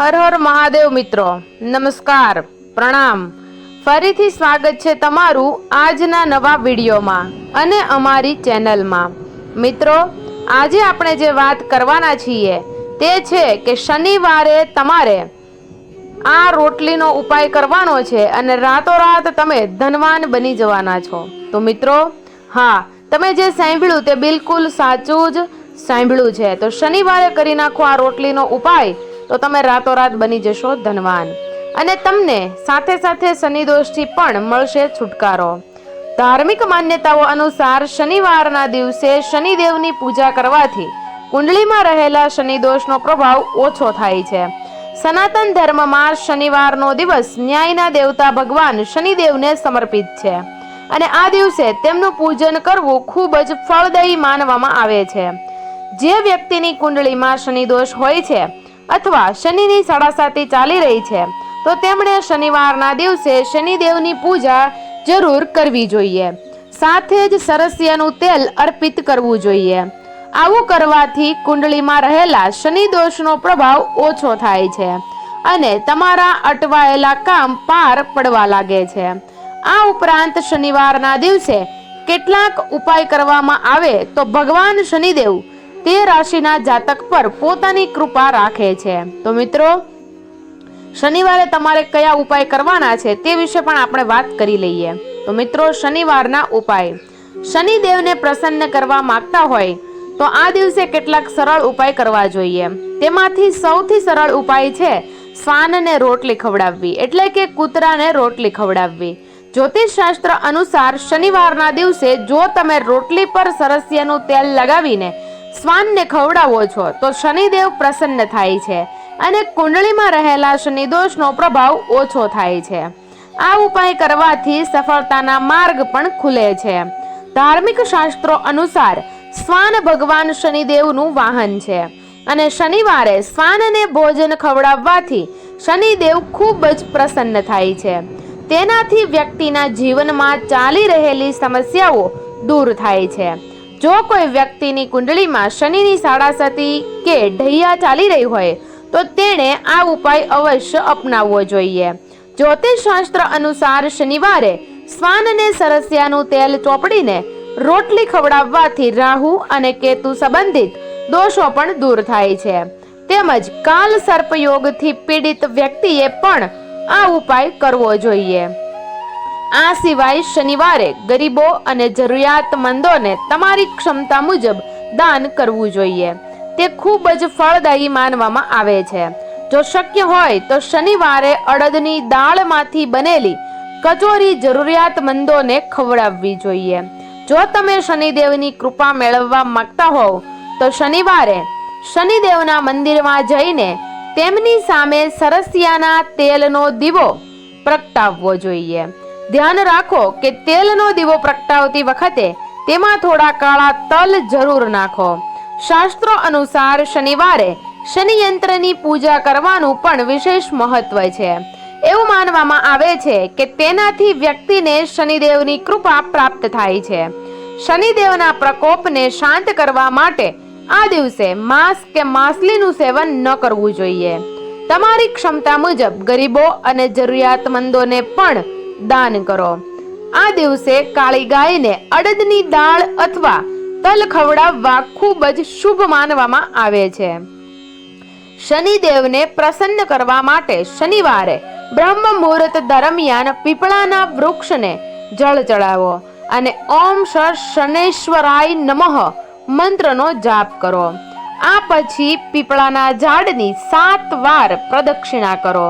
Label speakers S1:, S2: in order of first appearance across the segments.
S1: હર હર મહાદેવ મિત્રો. નમસ્કાર, પ્રણામ. ફરીથી સ્વાગત છે તમારું આજના નવા વિડીયોમાં અને અમારી ચેનલમાં. મિત્રો, આજે આપણે જે વાત કરવાના છીએ તે છે કે શનિવારે તમારે આ રોટલીનો ઉપાય કરવાનો છે અને રાતોરાત તમે ધનવાન બની જવાના છો. તો મિત્રો, હા, તમે જે સાંભળ્યું તે બિલકુલ સાચું જ સાંભળ્યું છે. તો શનિવારે કરી નાખો આ રોટલીનો ઉપાય તો તમે રાતોરાત બની જશો ધનવાન. અને તમને સાથે સાથે શનિદોષથી પણ મળશે છુટકારો. ધાર્મિક માન્યતાઓ અનુસાર શનિવારના દિવસે શનિદેવની પૂજા કરવાથી કુંડળીમાં રહેલા શનિદોષનો પ્રભાવ ઓછો થાય છે. સનાતન ધર્મમાં શનિવારનો દિવસ ન્યાયના દેવતા ભગવાન શનિદેવને સમર્પિત છે. અને આ દિવસે તેમનું પૂજન કરવું ખૂબ જ ફળદાયી માનવામાં આવે છે. જે વ્યક્તિની કુંડળીમાં શનિદોષ હોય છે અથવા શનિની સાડાસાતી ચાલી રહી છે, તો તેમણે શનિવારના દિવસે શનિદેવની પૂજા જરૂર કરવી જોઈએ. સાથે જ સરસિયાનું તેલ અર્પિત કરવું જોઈએ. આવું કરવાથી કુંડળીમાં રહેલા શનિ દોષનો પ્રભાવ ઓછો થાય છે અને તમારા અટવાયેલા કામ પાર પડવા લાગે છે. આ ઉપરાંત શનિવારના દિવસે કેટલાક ઉપાય કરવામાં આવે તો ભગવાન શનિદેવ તે રાશિના જાતક પર પોતાની કૃપા રાખે છે. તો મિત્રો, શનિવારે તમારે કયા ઉપાય કરવાના છે તે વિશે પણ આપણે વાત કરી લઈએ. તો મિત્રો, શનિવારના ઉપાય. શનિદેવને પ્રસન્ન કરવા માંગતા હોય, તો આ દિવસે કેટલાક સરળ ઉપાય કરવા જોઈએ. તેમાંથી સૌથી સરળ ઉપાય છે શ્વાનને રોટલી ખવડાવવી, એટલે કે કૂતરાને રોટલી ખવડાવવી. જ્યોતિષ શાસ્ત્ર અનુસાર શનિવારના દિવસે જો તમે રોટલી પર સરસિયાનું તેલ લગાવીને શ્વાનને ખવડાવો છો, તો શનિદેવ પ્રસન્ન થાય છે અને કુંડળીમાં રહેલા શનિદોષનો પ્રભાવ ઓછો થાય છે. આ ઉપાય કરવાથી સફળતાના માર્ગ પણ ખુલે છે. ધાર્મિક શાસ્ત્રો અનુસાર શ્વાન ભગવાન શનિદેવનું વાહન છે અને શનિવારે શ્વાનને ભોજન ખવડાવવાથી શનિદેવ ખૂબ જ પ્રસન્ન થાય છે. તેનાથી વ્યક્તિના જીવનમાં ચાલી રહેલી સમસ્યાઓ દૂર થાય છે. જો કોઈ વ્યક્તિની કુંડળીમાં શનિની સાડાસતી કે ઢૈયા ચાલી રહી હોય, તો તેણે આ ઉપાય અવશ્ય અપનાવવો જોઈએ. જ્યોતિષ શાસ્ત્ર અનુસાર શનિવારે શ્વાનને સરસિયાનું તેલ ચોપડીને રોટલી ખવડાવવાથી રાહુ અને કેતુ સંબંધિત દોષો પણ દૂર થાય છે. તેમજ કાલ સર્પયોગથી પીડિત વ્યક્તિએ પણ આ ઉપાય કરવો જોઈએ. આ સિવાય શનિવારે ગરીબો અને જરૂરિયાતમંદોને તમારી ક્ષમતા મુજબ દાન કરવું જોઈએ. તે ખૂબ જ ફળદાયી માનવામાં આવે છે. જો શક્ય હોય તો શનિવારે અડદની દાળમાંથી બનેલી કચોરી જરૂરિયાતમંદોને ખવડાવવી જોઈએ. જો તમે શનિદેવની કૃપા મેળવવા માંગતા હોવ, તો શનિવારે શનિદેવના મંદિરમાં જઈને તેમની સામે સરસિયાના તેલનો દીવો પ્રગટાવવો જોઈએ. ધ્યાન રાખો કે તેલનો દીવો પ્રગટાવતી વખતે તેમાં થોડા કાળા તલ જરૂર નાખો. શાસ્ત્રો અનુસાર શનિવારે શનિયંત્રની પૂજા કરવાનું પણ વિશેષ મહત્વ છે. એવું માનવામાં આવે છે કે તેનાથી વ્યક્તિને શનિદેવની કૃપા પ્રાપ્ત થાય છે. શનિદેવના પ્રકોપને શાંત કરવા માટે આ દિવસે માંસ કે માછલીનું સેવન ન કરવું જોઈએ. તમારી ક્ષમતા મુજબ ગરીબો અને જરૂરિયાતમંદોને પણ દાન કરો. આ દિવસે કાળી ગાયને અડદની દાળ અથવા તલ ખવડાવવા ખૂબ જ શુભ માનવામાં આવે છે. શનિદેવને પ્રસન્ન કરવા માટે શનિવારે બ્રહ્મ મુહૂર્ત દરમિયાન પીપળાના વૃક્ષને જળ ચડાવો અને ઓમ સર શનેશ્વરાય નમઃ મંત્રનો જાપ કરો. આ પછી પીપળાના ઝાડની સાત વાર પ્રદક્ષિણા કરો.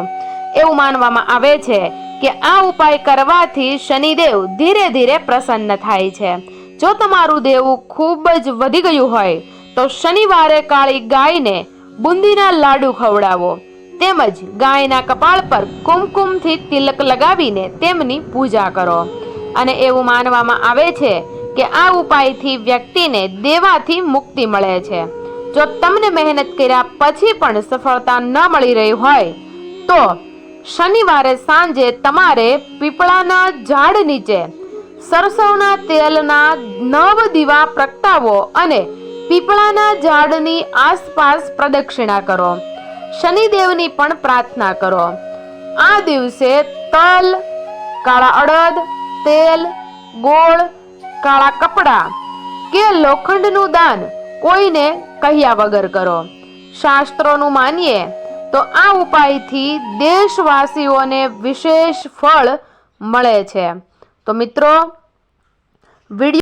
S1: એવું માનવામાં આવે છે કે આ ઉપાય કરવાથી શનિદેવ ધીરે ધીરે પ્રસન્ન થાય છે. જો તમારું દેવું ખૂબ જ વધી ગયું હોય, તો શનિવારે કાળી ગાયને બુંદીના લાડુ ખવડાવો. તેમજ ગાયના કપાળ પર કુમકુમથી તિલક લગાવીને તેમની પૂજા કરો. અને એવું માનવામાં આવે છે કે આ ઉપાયથી વ્યક્તિને દેવાથી મુક્તિ મળે છે. જો તમને મહેનત કર્યા પછી પણ સફળતા ન મળી રહી હોય, તો શનિવારે સાંજે તમારે પીપળાના ઝાડ નીચે સરસવના તેલના નવ દીવા પ્રગટાવો અને પીપળાના ઝાડની આસપાસ પ્રદક્ષિણા કરો. શનિદેવની પણ પ્રાર્થના કરો. આ દિવસે તલ, કાળા અડદ, તેલ, ગોળ, કાળા કપડાં કે લોખંડનું દાન કોઈને કહ્યા વગર કરો. શાસ્ત્રોનું માનીએ તો આ ઉપાયથી દેશવાસીઓને વિશેષ ફળ મળે છે. તો મિત્રો વીડિયો